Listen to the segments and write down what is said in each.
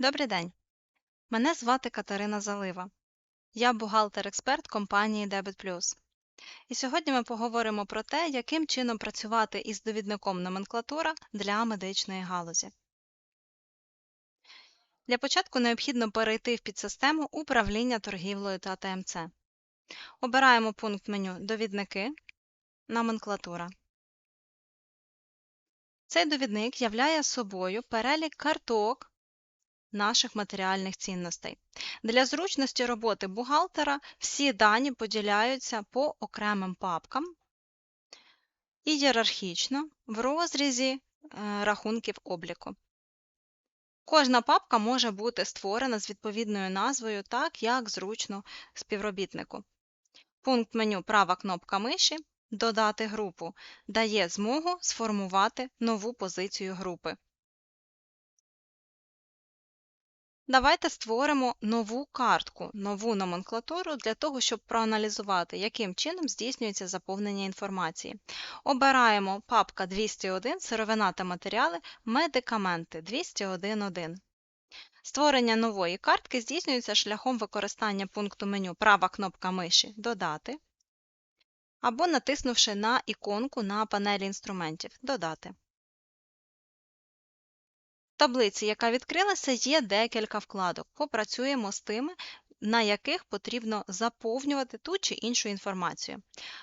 Добрий день. Мене звати Катерина Залива. Я бухгалтер-експерт компанії Debit Plus. І сьогодні ми поговоримо про те, яким чином працювати із довідником номенклатура для медичної галузі. Для початку необхідно перейти в підсистему управління торгівлею та ТМЦ. Обираємо пункт меню Довідники, номенклатура. Цей довідник являє собою перелік карток наших матеріальних цінностей. Для зручності роботи бухгалтера всі дані поділяються по окремим папкам і ієрархічно в розрізі е, рахунків обліку. Кожна папка може бути створена з відповідною назвою так, як зручно співробітнику. Пункт меню права кнопка миші Додати групу дає змогу сформувати нову позицію групи. Давайте створимо нову картку, нову номенклатуру для того, щоб проаналізувати, яким чином здійснюється заповнення інформації. Обираємо папка 201 сировина та матеріали, медикаменти 201.1. Створення нової картки здійснюється шляхом використання пункту меню права кнопка миші Додати або натиснувши на іконку на панелі інструментів Додати. Таблиці, яка відкрилася, є декілька вкладок. Попрацюємо з тими, на яких потрібно заповнювати ту чи іншу інформацію.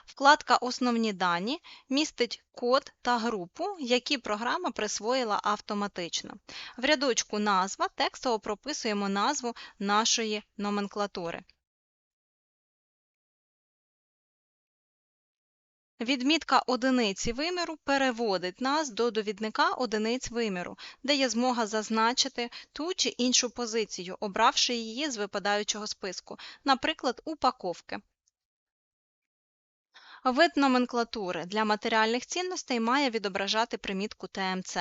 Вкладка Основні дані містить код та групу, які програма присвоїла автоматично. В рядочку Назва текстово прописуємо назву нашої номенклатури. Відмітка одиниці виміру переводить нас до довідника одиниць виміру, де є змога зазначити ту чи іншу позицію, обравши її з випадаючого списку, наприклад, упаковки. Вид номенклатури для матеріальних цінностей має відображати примітку ТМЦ.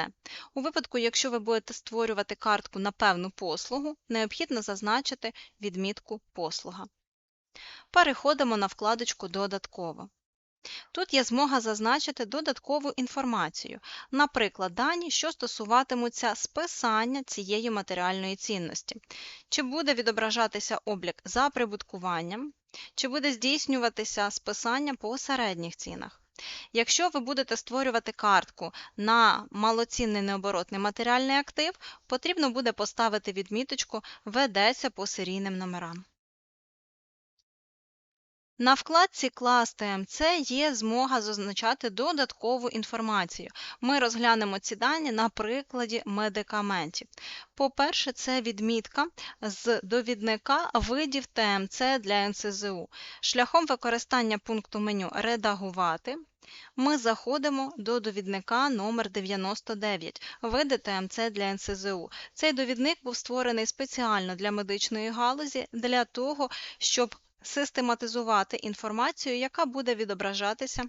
У випадку, якщо ви будете створювати картку на певну послугу, необхідно зазначити відмітку послуга. Переходимо на вкладочку Додатково. Тут є змога зазначити додаткову інформацію, наприклад, дані, що стосуватимуться списання цієї матеріальної цінності, чи буде відображатися облік за прибуткуванням, чи буде здійснюватися списання по середніх цінах. Якщо ви будете створювати картку на малоцінний необоротний матеріальний актив, потрібно буде поставити відміточку Ведеться по серійним номерам. На вкладці Клас ТМЦ є змога зазначати додаткову інформацію. Ми розглянемо ці дані на прикладі медикаментів. По-перше, це відмітка з довідника видів ТМЦ для НСЗУ. Шляхом використання пункту меню Редагувати. Ми заходимо до довідника номер 99 види ТМЦ для НСЗУ. Цей довідник був створений спеціально для медичної галузі для того, щоб систематизувати інформацію, яка буде відображатися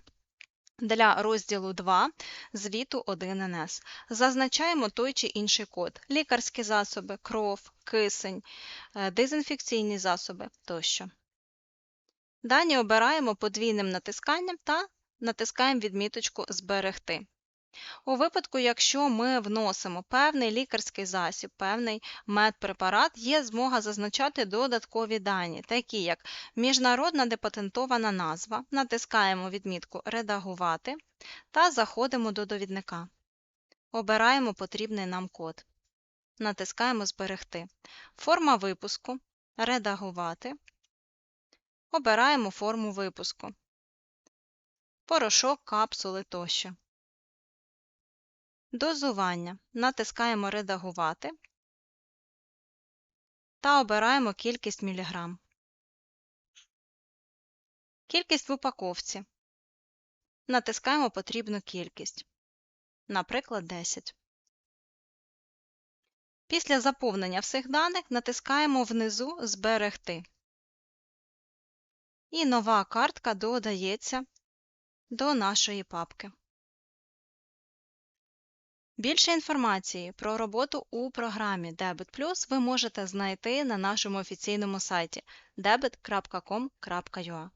для розділу 2 звіту 1НС. Зазначаємо той чи інший код: лікарські засоби, кров, кисень, е, дезінфекційні засоби тощо. Дані обираємо подвійним натисканням та натискаємо відміточку Зберегти. У випадку, якщо ми вносимо певний лікарський засіб, певний медпрепарат, є змога зазначати додаткові дані, такі як міжнародна депатентована назва, натискаємо відмітку Редагувати та заходимо до довідника. Обираємо потрібний нам код. Натискаємо Зберегти. Форма випуску Редагувати. Обираємо форму випуску. Порошок, капсули тощо. Дозування. Натискаємо Редагувати та обираємо кількість міліграм. Кількість в упаковці. Натискаємо потрібну кількість, наприклад, 10. Після заповнення всіх даних натискаємо внизу Зберегти. І нова картка додається до нашої папки. Більше інформації про роботу у програмі Debit Plus ви можете знайти на нашому офіційному сайті debit.com.ua.